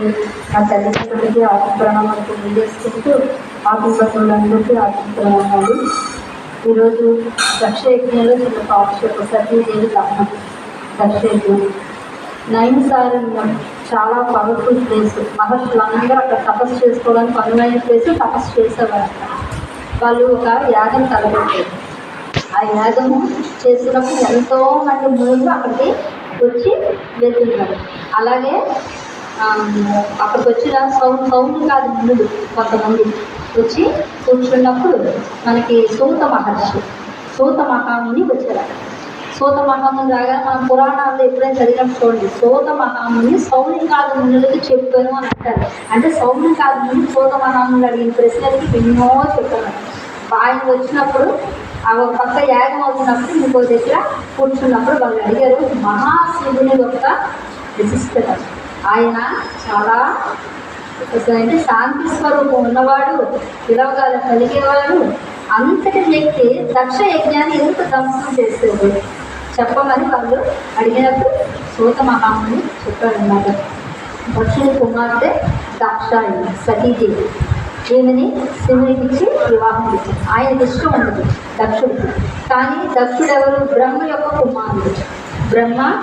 నా తల్లిదండ్రులకి ఆర్థిక ప్రణామాలకు ముందేసుకుంటూ ఆఫీస్ పశువులందరికీ ఆర్థిక ప్రణామాలు ఈరోజు దక్ష యజ్ఞంలో చిన్న పాఠశాల సతీదేవి దహనం దక్ష యజ్ఞం నైన్సారణ్యం చాలా పవర్ఫుల్ ప్లేస్ మహర్షులందరూ అక్కడ తపస్సు చేసుకోవడానికి అనువైన ప్లేస్ తపస్సు చేసేవారు. వాళ్ళు ఒక యాగం తలపెట్టారు. ఆ యాగము చేసినప్పుడు ఎంతో మంది మునులు అక్కడికి వచ్చి వెళ్తున్నారు. అలాగే అక్కడికి వచ్చిన సౌండ్ సౌండ్ కాదు ముందు. కొంతమంది వచ్చి కూర్చున్నప్పుడు మనకి సూత మహర్షి సూత మహాముని వచ్చారు. సూత మహాముని రాగా మన పురాణాల్లో ఎప్పుడైనా చదివినప్పుడు చూడండి. సూత మహాముని సౌనికాద మునులకి చెప్పాను అని అంటారు. అంటే సౌనికాద ముని సూత మహాముని అడిగిన ప్రశ్నలకి ఎన్నో చెప్పాను ఆయన వచ్చినప్పుడు ఆ ఒక పక్క యాగం అవుతున్నప్పుడు ఇంకో దగ్గర కూర్చున్నప్పుడు వాళ్ళు అడిగారు మహాశివుని యొక్క విశిష్టత. ఆయన చాలా అంటే శాంతి స్వరూపం ఉన్నవాడు పిలవగాల కలిగేవాడు అంతటి వ్యక్తి దక్ష యజ్ఞాన్ని ఎందుకు ధ్వంసం చేసేవాడు చెప్పమని వాళ్ళు అడిగినప్పుడు సూత మహాముని చెప్పాడన్నమాట. దక్షుని కుమార్తె దాక్షాయణి సతీదేవి. ఈమెని శివునికి ఇచ్చి వివాహం ఇచ్చారు ఆయనకి ఇష్టం ఉండదు దక్షుడికి. కానీ దక్షుడు ఎవరు బ్రహ్మ యొక్క కుమారుడు. బ్రహ్మ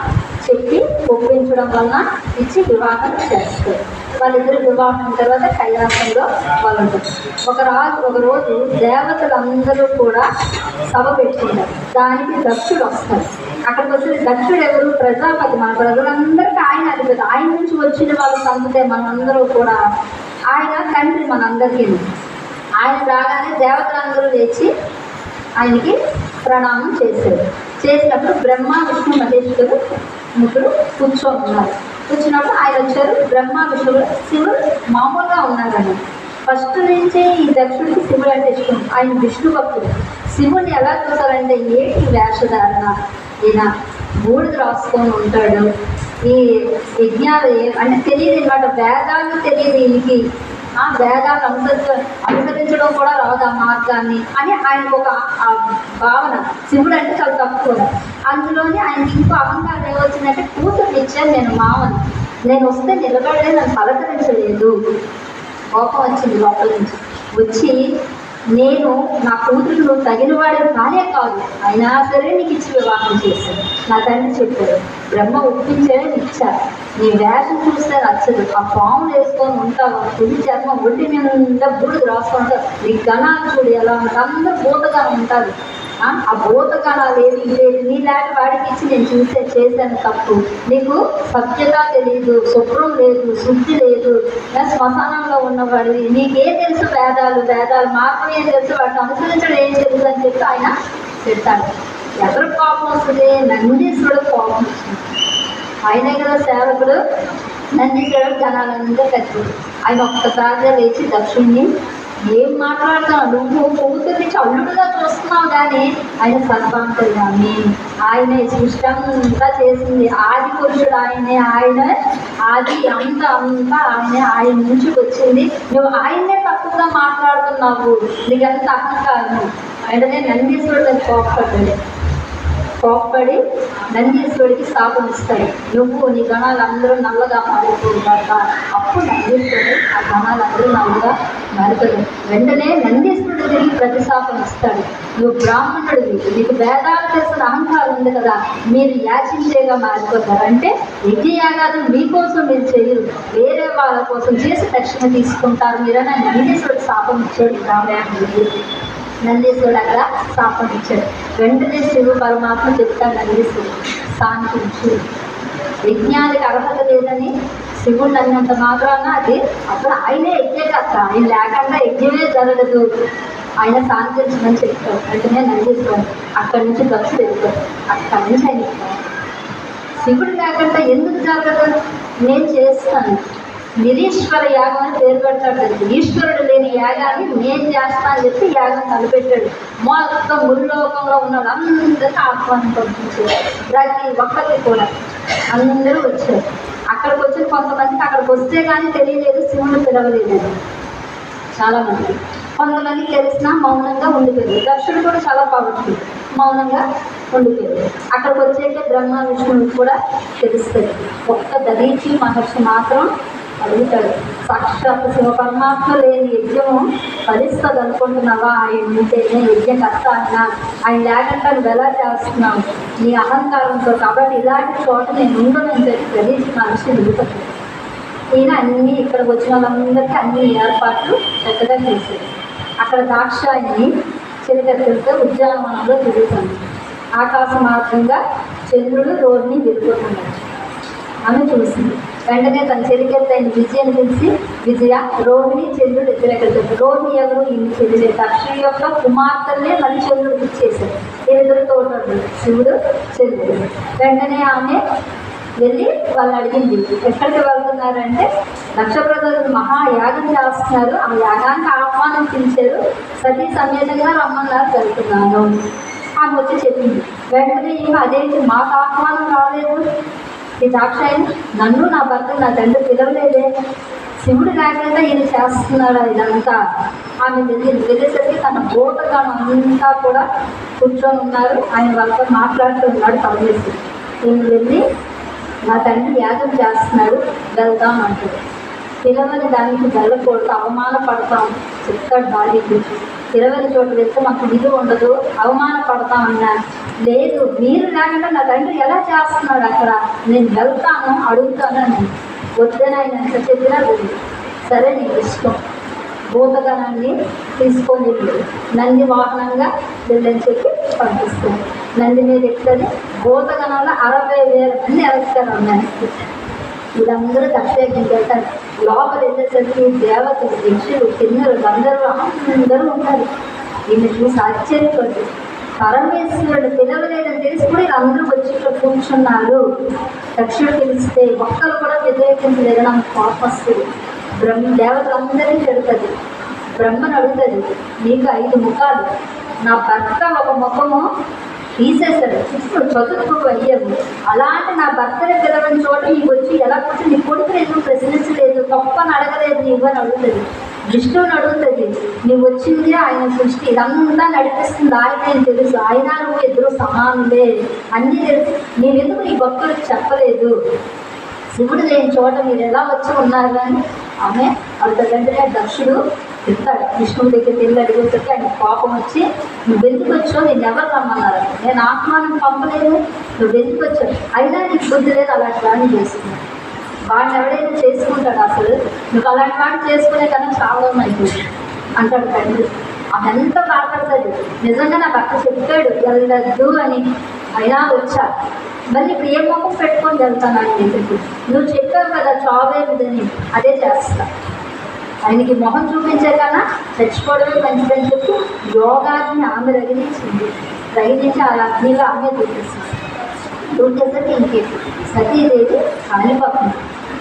చెప్పి ఒప్పించడం వలన ఇచ్చి వివాహం చేస్తారు. వాళ్ళిద్దరు వివాహం తర్వాత కైలాసంలో వాళ్ళు ఉంటారు ఒక రాజు ఒక రోజు దేవతలందరూ కూడా సభ పెట్టుకుంటారు. దానికి దక్షుడు వస్తారు. అక్కడికి వచ్చిన దక్షుడు ఎవరు? ప్రజాపతి. మన ప్రజలందరికీ ఆయన అధిపతి. ఆయన నుంచి వచ్చిన వాళ్ళు సంతతే మనందరూ కూడా ఆయన తండ్రి మనందరికీ. ఆయన రాగానే దేవతలందరూ లేచి ఆయనకి ప్రణామం చేశారు. చేసినప్పుడు బ్రహ్మ విష్ణు మహేశ్వరుడు ముగ్గురు కూర్చొని ఉన్నారు కూర్చున్నప్పుడు ఆయన వచ్చారు బ్రహ్మ విష్ణువు శివుడు మామూలుగా ఉన్నారని ఫస్ట్ నుంచి ఈ దక్షుడికి శివుడు అంటే ఇష్టం. ఆయన విష్ణు భక్తుడు. శివుడిని ఎలా చూసారంటే ఏంటి వేషధారణ? ఈయన బూడిద రాసుకొని ఉంటాడు. ఈ యజ్ఞాలు ఏ- అంటే తెలియదు అనమాట. వేదాలు తెలియదు ఈయనకి. ఆ వేదాలు అనుసరించ అనుసరించడం కూడా రాదా మార్గాన్ని అని ఆయనకు ఒక ఆ భావన. శివుడు అంటే చాలా తక్కువ అందులోనే ఆయనకి ఇంకో అహంకారం ఏమొచ్చిందంటే కూతురు ఇచ్చాను నేను మామని. నేను వస్తే నిలబడలేదు నన్ను పలకరించలేదు. కోపం వచ్చింది లోపల నుంచి. వచ్చి నేను నా కూతురు నువ్వు తగిన వాడు కానే కాదు. అయినా సరే నీకు ఇచ్చి వివాహం చేశాను. నా తండ్రి చెప్పాడు బ్రహ్మ ఒప్పించాడని ఇచ్చారు. నీ వేషం చూస్తే నచ్చదు. ఆ ఫామ్ వేసుకొని ఉంటావు. తుది చర్మం ఒడ్డి మీద బూడిద రాసుకుంటారు నీ గణాలు చూడు ఎలా ఉంటారు అందరూ భూతగా ఉంటారు. ఆ భూతకాలాలు ఏది లేదు నీలాంటి వాడికి ఇచ్చి నేను చూసే చేశాను తప్పు. నీకు సత్యత తెలియదు శుభ్రం లేదు శుద్ధి లేదు. శ్మశానంలో ఉన్నవాడివి. నీకే తెలుసు వేదాలు? వేదాలు మాత్రమే తెలుసు. వాటిని అనుసరించడం ఏం తెలుసు అని చెప్పి ఆయన చెప్తాడు. ఎవరు కోపం వస్తుంది? నందీశ్వరుడు కోపం వస్తుంది. ఆయన కదా సేవకుడు. నందీశ్వరుడు జనాలందరూ కట్టి ఆయన ఒక్కసారిగా లేచి దక్షిణ్ణి ఏం మాట్లాడుతున్నావు నువ్వు పొగుతుంది చల్లుడుగా చూస్తున్నావు కానీ ఆయన సర్వాంతర్యామి. ఆయనే సృష్టంతా చేసింది. ఆది పురుషుడు ఆయనే ఆయన ఆది అంత అంతా ఆయనే ఆయన నుంచి వచ్చింది. నువ్వు ఆయనే తక్కువగా మాట్లాడుతున్నావు. నీకంత అహంకారం వెంటనే నందీశ్వరుడు కోపడ్డాడు కోప్పడి నందీశ్వరుడికి శాపం ఇస్తాడు. నువ్వు నీ గణాలు అందరూ నల్లగా మారిపోతాక అప్పుడు నందీశ్వరుడు ఆ గణాలు అందరూ నల్లగా మారుతాడు. వెంటనే నందీశ్వరుడు తిరిగి ప్రతిశాపం ఇస్తాడు. నువ్వు బ్రాహ్మణుడివి. నీకు వేదాలు తెలిసిన అహంకారం ఉంది కదా. మీరు యాచించేగా మారిపోతారు. అంటే యజ్ఞయాగాలు మీకోసం మీరు చేయరు. వేరే వాళ్ళ కోసం చేసి దక్షిణ తీసుకుంటారు. మీరని నందీశ్వరుడు శాపం ఇచ్చాడు బ్రాహ్మణుడికి నందీశ్వరుడు అక్కడ శాపం ఇచ్చాడు వెంటనే శివ పరమాత్మ చెప్తాడు నందీశ్వరుడు శాంతించు. యజ్ఞానికి అర్హత లేదని శివుడు అన్నంత మాత్రాన అది అప్పుడు ఆయనే యజ్ఞకర్త. ఆయన లేకుండా యజ్ఞమే జరగదు. ఆయన శాంతించమని చెప్తాడు. వెంటనే నందీశ్వరుడు అక్కడి నుంచి దక్షుడు వెళ్తాడు. అక్కడి నుంచి ఆయన శివుడు లేకుండా ఎందుకు జరగదు నేను చేస్తాను. నిరీశ్వర యాగం అని పేరు పెడతాడు ఈశ్వరుడు లేని యాగాన్ని నేను చేస్తా అని చెప్పి యాగం తలపెట్టాడు. మొత్తం ముల్లోకంలో ఉన్న వాళ్ళందరికీ ఆహ్వానం పంపించాడు ప్రతి ఒక్కరికి కూడా అందరూ వచ్చారు. అక్కడికి వచ్చిన కొంతమందికి అక్కడికి వస్తే కానీ తెలియలేదు శివుడు పిలవలేదు. చాలా మంది. కొంతమంది తెలిసినా మౌనంగా ఉండిపోయింది దక్షుడు కూడా చాలా పవర్ఫుల్. మౌనంగా ఉండిపోయింది అక్కడికి వచ్చేట బ్రహ్మ విష్ణువు కూడా తెలుస్తుంది. ఒక్క దరీచి మహర్షి మాత్రం అడుగుతాడు. సాక్షాత్ శివ పరమాత్మ లేని యజ్ఞము ఫలిస్తుంది అనుకుంటున్నావా ఆయన ఉంటేనే యజ్ఞకర్త అన్నా. ఆయన లేకుండా నువ్వు ఎలా చేస్తున్నావు. నీ అహంకారంతో కాబట్టి ఇలాంటి చోట నేను ఉండనని చెప్పి తెలిసి మనిషి నిలుపుతుంది ఈయన అన్ని ఇక్కడికి వచ్చిన వాళ్ళందరికీ అన్ని ఏర్పాట్లు చక్కగా చేశారు అక్కడ దాక్షాయిని చిలకెత్తులతో ఉద్యానవనంలో తిరుగుతుంది. ఆకాశ మార్గంగా చంద్రుడు రోడ్ని వెళ్ళిపోతున్నాడు ఆమె చూసింది. వెంటనే తన చెలికెత్తైన విజయని తెలిసి విజయ రోహిణి చంద్రుడు ఇద్దరు ఎక్కడ చెప్పారు రోహిణి ఎవరు? ఈయన చెల్లి తక్షణ యొక్క కుమార్తెనే మళ్ళీ చంద్రుడికి ఇచ్చేశారు వీరిద్దరితో ఉన్నాడు శివుడు చంద్రుడు వెంటనే ఆమె వెళ్ళి వాళ్ళు అడిగింది ఎక్కడికి వెళ్తున్నారంటే నక్షప్రదలు మహాయాగం చేస్తున్నారు. ఆ యాగానికి ఆహ్వానించారు సతీ సమేతంగా రమ్మన్నారు వెళ్తున్నాను. ఆమె వచ్చి చెప్పింది. వెంటనే ఈమె అదేంటి మాకు ఆహ్వానం రాలేదు. ఈ దాక్షాయని నన్ను నా భర్త నా తండ్రి పిలవలేదే. శివుడు లేకుండా ఈయన చేస్తున్నాడు ఇదంతా? ఆమె వెళ్ళేసరికి తన బోటగాను అంతా కూడా కూర్చొని ఉన్నారు. ఆయన వాళ్ళతో మాట్లాడుతున్నాడు పనిచేసి ఈయన వెళ్ళి నా తండ్రి యాగం చేస్తున్నాడు వెళ్దాం అంటాడు పిలవని దానికి వెళ్ళకూడదు అవమానపడతాం చెప్తాడు భార్యకి పిలవని చోటు వెళ్తే మాకు విలువ ఉండదు అవమానపడతాం అన్నాను లేదు మీరు లేకుండా నా తండ్రి ఎలా చేస్తున్నాడు అక్కడ? నేను వెళ్తాను అడుగుతాను అని. వద్దని చెప్పినా లేదు సరే నీకు ఇష్టం. భూతగణాన్ని తీసుకొని వెళ్ళి. నంది వాహనంగా వెళ్ళని చెప్పి పంపిస్తాను. నంది మీద ఎక్కుతుంది భూతగణంలో అరవై వేల మంది ఎలక్టర్ ఉన్నాయి వీళ్ళందరూ దక్షయజ్ఞం చేస్తారు లోపల వెళ్ళేసరికి దేవతలు యక్షులు కిన్నెలు గంధర్వులు అందరూ ఉంటారు ఈయన చూసి ఆశ్చర్యపడి పరమేశ్వరుడు పిలవలేదని తెలిసి కూడా వీళ్ళందరూ వచ్చి ఇక్కడ కూర్చున్నారు. దక్షుడు పిలిస్తే ఒక్కరు కూడా వ్యతిరేకించలేదు. నాకు కోపం వస్తుంది బ్రహ్మ దేవతలందరినీ పెడుతుంది బ్రహ్మను అడుగుతుంది. నీకు ఐదు ముఖాలు. నా భర్త ఒక ముఖము తీసేశాడు ఇప్పుడు చదువుకు అయ్యాము అలాంటి నా భర్త పిలవని చోట నీకు వచ్చి ఎలా కూర్చొని నీ కొడుకు ఎందుకు ప్రశ్నించలేదు? గొప్పని అడగలేదు నీవు అడుగుతుంది. విష్ణువుని అడుగుతుంది. నువ్వు వచ్చింది ఆయన సృష్టి. ఇదంతా నడిపిస్తుంది ఆయన అని తెలుసు. ఆయన నువ్వు ఇద్దరు సమానులే. అన్నీ తెలుసు. నేనెందుకు నీ భక్తులకు చెప్పలేదు? శివుడు లేని చోట మీరు ఎలా వచ్చి ఉన్నారు కానీ? ఆమె అంత వెంటనే దక్షుడు చెప్తాడు విష్ణువు దగ్గరికి వెళ్ళి అడిగేసరికి ఆయన కోపం వచ్చి నువ్వు ఎందుకు వచ్చావు? నేను ఎవరు రమ్మన్నారు? నేను ఆత్మానం పంపలేదు. నువ్వు ఎందుకు వచ్చావు? అయినా నీకు బుద్ధి లేదు అలాంటి వాడిని చేసుకున్నాను వాడిని ఎవడైనా చేసుకుంటాడు అసలు? నువ్వు అలాంటి వాడిని చేసుకునే కన్నా చాలా ఉన్నాయి అంటాడు తండ్రి అదంతా బాధపడుతుంది నిజంగా నా భర్త చెప్పాడు వెళ్ళదు అని. అయినా వచ్చా. మళ్ళీ ఇప్పుడు ఏ మొక్క పెట్టుకొని వెళ్తాను ఆయన దగ్గరికి? నువ్వు చెప్పావు కదా చావేదని అదే చేస్తా. ఆయనకి మొహం చూపించే కన్నా చచ్చిపోవడమే మంచిదని చెప్పి యోగాన్ని ఆమె రగిలించింది రగిలించి ఆ అగ్నిలో ఆమె చూపిస్తుంది చూసేసరికి ఇంకే సతీదేవి కాలిపోతుంది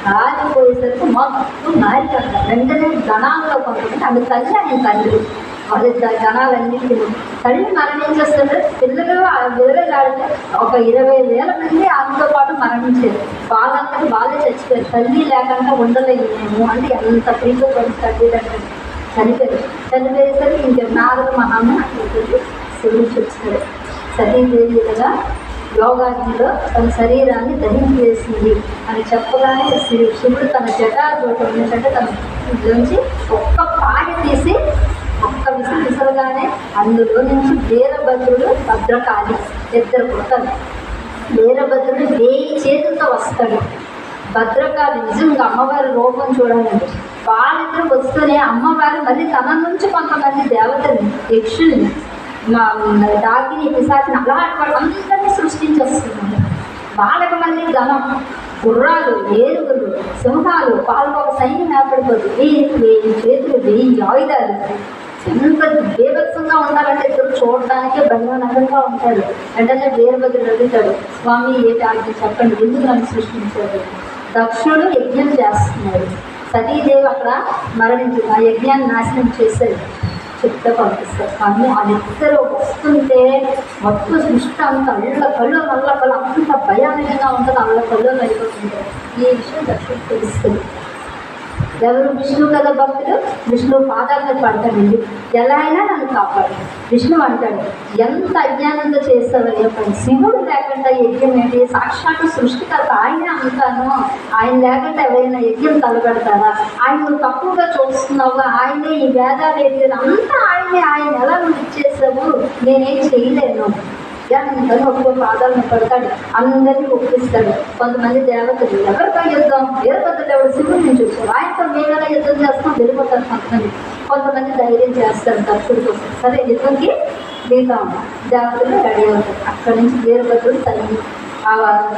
కాలిపోయేసరికి మొత్తం మారిపోతుంది వెంటనే గణాల్లో పంపుతుంది ఆమె తల్లి ఆయన తండ్రి వాళ్ళ గణాలన్నింటినీ తల్లి మరణించేస్తుంటే పిల్లలు ఆ విలువలాడితే ఒక ఇరవై వేల మంది ఆమెతో పాటు మరణించారు. వాళ్ళందరూ వాళ్ళే చచ్చిపోయారు. తల్లి లేకుండా ఉండలేదు మేము అంటే ఎంత ప్రీతో తల్లి అంటే చనిపోయారు. చనిపోయేసరికి ఇంక నారద మహామ అక్కడికి శివుడు చూస్తాడు సతీదేవి కదా యోగాగ్నిలో తన శరీరాన్ని దహించేసింది అని చెప్పగానే శివుడు తన జటాజోట ఉన్నట్టు తన నుంచి ఒక్క పాయ తీసి ఒక్క విసరగానే అందులో నుంచి వీరభద్రుడు భద్రకాళి ఇద్దరు పుడతారు. వీరభద్రుడు వేయి చేతులతో వస్తాడు. భద్రకాళి నిజంగా అమ్మవారి రూపం చూడాలండి వాళ్ళిద్దరు వస్తూనే అమ్మవారు మళ్ళీ తన నుంచి కొంతమంది దేవతల్ని యక్షుల్ని మా దాగిని పిశాచిని అలాంటి వాళ్ళందరినీ సృష్టించేస్తున్నారు. వాళ్ళకి మళ్ళీ ధనం గుర్రాలు ఏరుగులు సింహాలు వాళ్ళకు ఒక సైన్యం ఏర్పడిపోతుంది వేయి వేయి చేతులు వేయి ఆయుధాలు. ఎంత బీభత్సంగా ఉండాలంటే ఇప్పుడు చూడడానికి భయానకంగా ఉంటాడు వెంటనే వీరభద్రుడు అడుగుతాడు స్వామి ఏంటి ఆజ్ఞ చెప్పండి? ఎందుకు నన్ను సృష్టించారు. దక్షుడు యజ్ఞం చేస్తున్నాడు. సతీదేవి అక్కడ మరణించి ఆ యజ్ఞాన్ని నాశనం చేశాడు. చెప్తే పంపిస్తారు కానీ వాళ్ళిద్దరూ వస్తుంటే మొత్తం సృష్టి అంత అళ్ళ కళ్ళు నల్ల కళ్ళు అంత భయానకంగా ఉంటుంది. అళ్ళ కళ్ళు అయిపోతుంటారు ఈ విషయం దక్షుడు తెలుస్తుంది. ఎవరు విష్ణు కదా భక్తుడు విష్ణు పాదాలను పడతాడండి. ఎలా అయినా నన్ను కాపాడు. విష్ణు అంటాడు ఎంత అజ్ఞానంతో చేస్తావయ్యా పని శివుడు లేకుండా యజ్ఞం ఏంటి? సాక్షాత్తు సృష్టికర్త ఆయనే అంటాను. ఆయన లేకుండా ఎవరైనా యజ్ఞం తలపెడతారా? ఆయన నువ్వు తక్కువగా చూస్తున్నావు? ఆయనే ఈ వేదాలు ఏంటి? అంతా ఆయనే. ఆయన ఎలా నువ్వు ఇచ్చేసావు నేనేం చేయలేను. అందరూ ఒక్కో పాదాలను పడతాడు అందరినీ ఒప్పిస్తాడు కొంతమంది దేవతలు ఎవరితో యుద్ధం? వీరభద్రుడు ఎవరు శివుడిని చూసారు ఆయనతో మేమేలా యుద్ధం చేస్తాం వెళ్ళిపోతారు కొంతమంది. కొంతమంది ధైర్యం చేస్తారు తప్పుడు కోసం సరే యుద్ధంకి మిగతా దేవతలు రెడీ అవుతారు. అక్కడి నుంచి వీరభద్రుడు తల్లి ఆ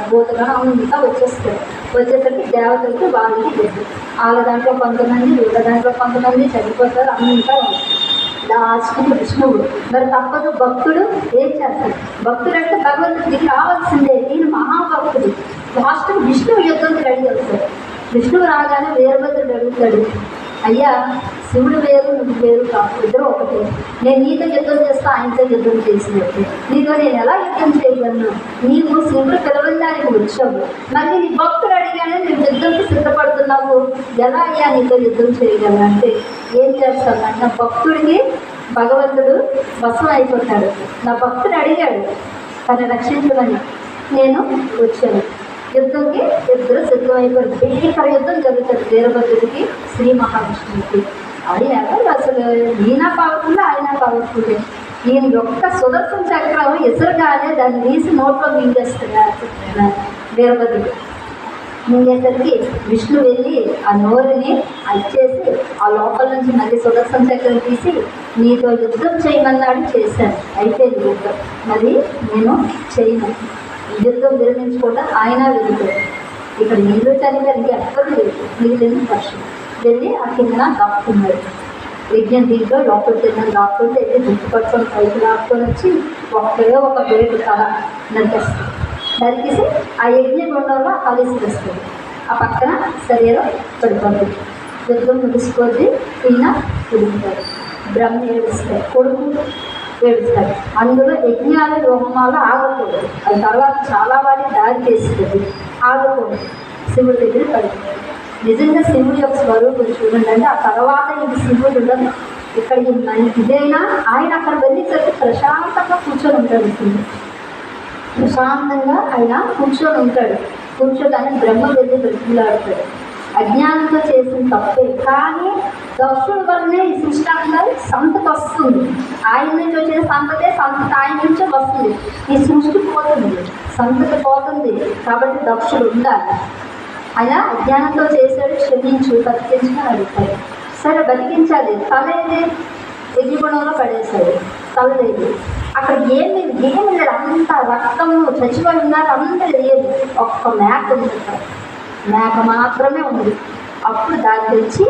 భూతగా ఇంకా వచ్చేస్తారు వచ్చేసరికి దేవతలకి వాళ్ళకి వాళ్ళ దాంట్లో కొంతమంది వీళ్ళ దాంట్లో కొంతమంది చనిపోతారు అంతా లాస్ట్కి విష్ణువు మరి తప్పదు భక్తుడు ఏం చేస్తాడు? భక్తుడు అంటే భగవంతుడికి రావాల్సిందే. నేను మహాభక్తుడు. లాస్ట్ విష్ణువు యుద్ధంకి రెడీ అవుతాడు. విష్ణువు రాగానే వీరభద్రుడు అడుగుతాడు. అయ్యా శివుడు వేరు నువ్వు వేరు కాదు. ఇద్దరు ఒకటే. నేను నీతో యుద్ధం చేస్తా ఆయనతో యుద్ధం చేసినట్టు. నీతో నేను ఎలా యుద్ధం చేయగలను? నీవు శివుడు పిలవడానికి వచ్చావు. మళ్ళీ నీ భక్తులు అడిగానే నువ్వు యుద్ధంకి సిద్ధపడుతున్నావు. ఎలా అయ్యా నీతో యుద్ధం చేయగలను అంటే ఏం చేస్తాను నా భక్తుడికి భగవంతుడు వశం అయిపోతాడు. నా భక్తుడు అడిగాడు తను రక్షించమని. నేను వచ్చాను. యుద్ధంకి ఇద్దరు సిద్ధమైపోయారు. భీకర యుద్ధం జరుగుతుంది. వీరభద్రుడికి శ్రీ మహావిష్ణువుకి. అది ఎవరు అసలు? ఈయన పవర్ఫుల్ ఆయన పవర్ఫుల్ ఈయన యొక్క సుదర్శన చక్రం ఎసురుగానే దాన్ని తీసి నోట్లో మింగేస్తున్నారు వీరభద్రుడు. మింగేసరికి విష్ణు వెళ్ళి ఆ నోరుని అచ్చేసి ఆ లోపల నుంచి మళ్ళీ సుదర్శన చక్రం తీసి నీతో యుద్ధం చేయమన్నాడు చేశాను. అయిపోయింది యుద్ధం మరి నేను చేయను. యుద్ధం విరమించుకోవడం ఆయన విరుగుతాడు ఇక్కడ నీళ్ళు చనిపోయారు ఇంకా లేదు. మిగిలింది పక్షులు వెళ్ళి ఆ కింద దాక్కున్నాడు. యజ్ఞం దీంట్లో లోపల తిన్న దాక్కుంటే అయితే జుట్టు పట్టుకొని పైకి లాక్కొని వచ్చి ఒకే ఒక వేటు తల నరికేస్తాడు. నరికేసి ఆ యజ్ఞ గుండంలో కలిసి వస్తుంది ఆ పక్కన శరీరం పడిపోతుంది. యుద్ధం ముగిసిపోద్ది ఈయన తిరుగుతాడు బ్రహ్మ ఏడుస్తాడు కొడుకు ఏడుస్తాడు. అందులో యజ్ఞాలు హోమాలు ఆగకూడదు. అది తర్వాత చాలా వారి దారి చేస్తుంది. ఆగకూడదు. శివుడి దగ్గర పడిపోతుంది. నిజంగా శివుడు యొక్క స్వరూపం చూడండి. అంటే ఆ తర్వాత ఇది శివుడు ఇక్కడ ఇదైనా ఆయన అక్కడ వెళ్ళేసరికి ప్రశాంతంగా కూర్చొని ఉంటాడు శివుడు ప్రశాంతంగా ఆయన కూర్చొని ఉంటాడు. కూర్చోగానే బ్రహ్మ వెళ్ళి బ్రతిలాడుతాడు అజ్ఞానంతో చేసిన తప్పే. కానీ దక్షుడు వల్లనే ఈ సృష్టి సంతత వస్తుంది. ఆయన నుంచి వచ్చిన సంతతే సంతత ఆయన నుంచే వస్తుంది. ఈ సృష్టి పోతుంది. సంతత పోతుంది. కాబట్టి దక్షుడు ఉండాలి. అలా అజ్ఞానంతో చేశాడు క్షమించు బతికించిన అడుగుతాడు. సరే బతికించాలి. తల ఏది యజ్ఞగుణంలో పడేశాడు. తల లేదు. అక్కడ లేదు ఏం లేదు అంత రక్తము చచ్చిపోయి ఉన్నారు అంత లేదు. ఒక్క మేక ఉంది మేక మాత్రమే ఉంది. అప్పుడు దాన్ని తెచ్చి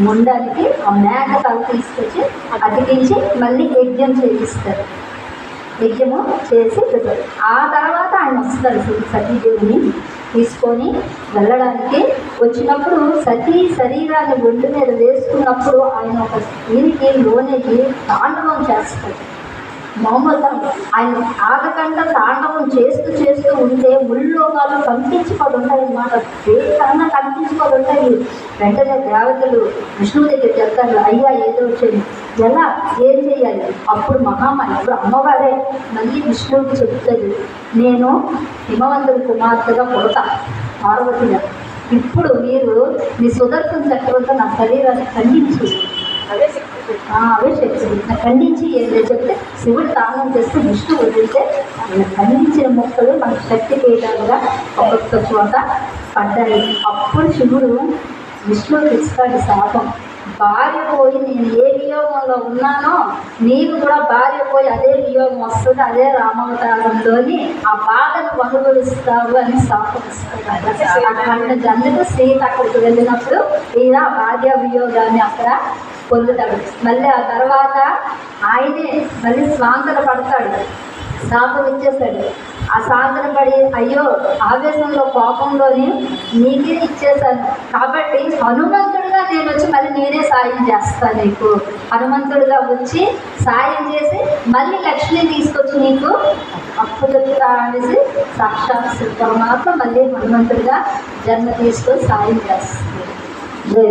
ముండానికి ఆ మేక తల తీసుకొచ్చి అతికించి మళ్ళీ యజ్ఞం చేయిస్తారు. యజ్ఞము చేసి ఆ తర్వాత ఆయన వస్తారు సతీదేవిని. తీసుకొని వెళ్ళడానికి వచ్చినప్పుడు సతీ శరీరాన్ని ఒంటి మీద వేసుకున్నప్పుడు ఆయన ఒక స్త్రీకి లోనికి తాండవం చేస్తాడు. మామూలు ఆయన ఆగకుండా తాండవం చేస్తూ చేస్తూ ఉంటే ముల్లోకాలు కనిపించిపోయి ఉంటాయి అన్నమాట. దేనికన్నా కనిపించిపోయి ఉంటాయి వెంటనే దేవతలు విష్ణువు దగ్గర చెప్తారు అయ్యా ఏదో వచ్చింది ఎలా? ఏం చేయాలి అప్పుడు మహామ్మ ఇప్పుడు అమ్మవారే మళ్ళీ విష్ణువుకి చెప్తుంది నేను హిమవంతుడి కుమార్తెగా పుడతా పార్వతిగా. ఇప్పుడు మీరు మీ సుదర్శన చక్రంతో నా శరీరాన్ని ఖండించి. అవే శక్తి ఖండించి ఏంటో చెప్తే శివుడు తానం చేస్తే విష్ణు వదిలితే ఆయన ఖండించిన మొక్కలు మనకు శక్తి పీఠాలుగా ఒక్కొక్క చోట పడ్డాయి. అప్పుడు శివుడు విష్ణువుకి తెచ్చుతాడు శాపం. భార్య పోయి నేను ఏ వియోగంలో ఉన్నానో నీకు కూడా భార్య పోయి అదే వియోగం వస్తుంది అదే రామావతారంలోని ఆ బాధను అనుభవిస్తావు అని శాపం అక్కడ అందుకు సీత అక్కడికి వెళ్ళినప్పుడు ఈయన భార్య వియోగాన్ని అక్కడ పొందుతాడు. మళ్ళీ ఆ తర్వాత ఆయనే మళ్ళీ స్వాంతన పడతాడు. శాపం ఇచ్చేస్తాడు. ఆ సాంతన పడి అయ్యో ఆవేశంలో కోపంలోని నీకే ఇచ్చేసాను కాబట్టి హనుమంతుడిగా నేను వచ్చి మళ్ళీ నేనే సాయం చేస్తాను నీకు. హనుమంతుడిగా వచ్చి సాయం చేసి మళ్ళీ లక్ష్మి తీసుకొచ్చి నీకు అప్పు చెప్తా అనేసి సాక్షాత్ పరమాత్మ మళ్ళీ హనుమంతుడిగా జన్మ తీసుకొని సాయం చేస్తుంది జయ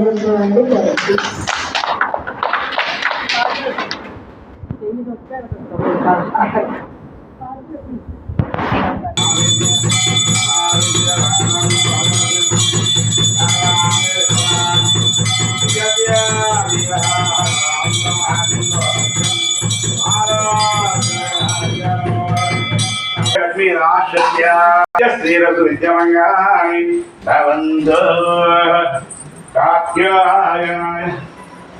శ్రీరసు విద్యమంగాని భవంతో కాత్యాయనాయ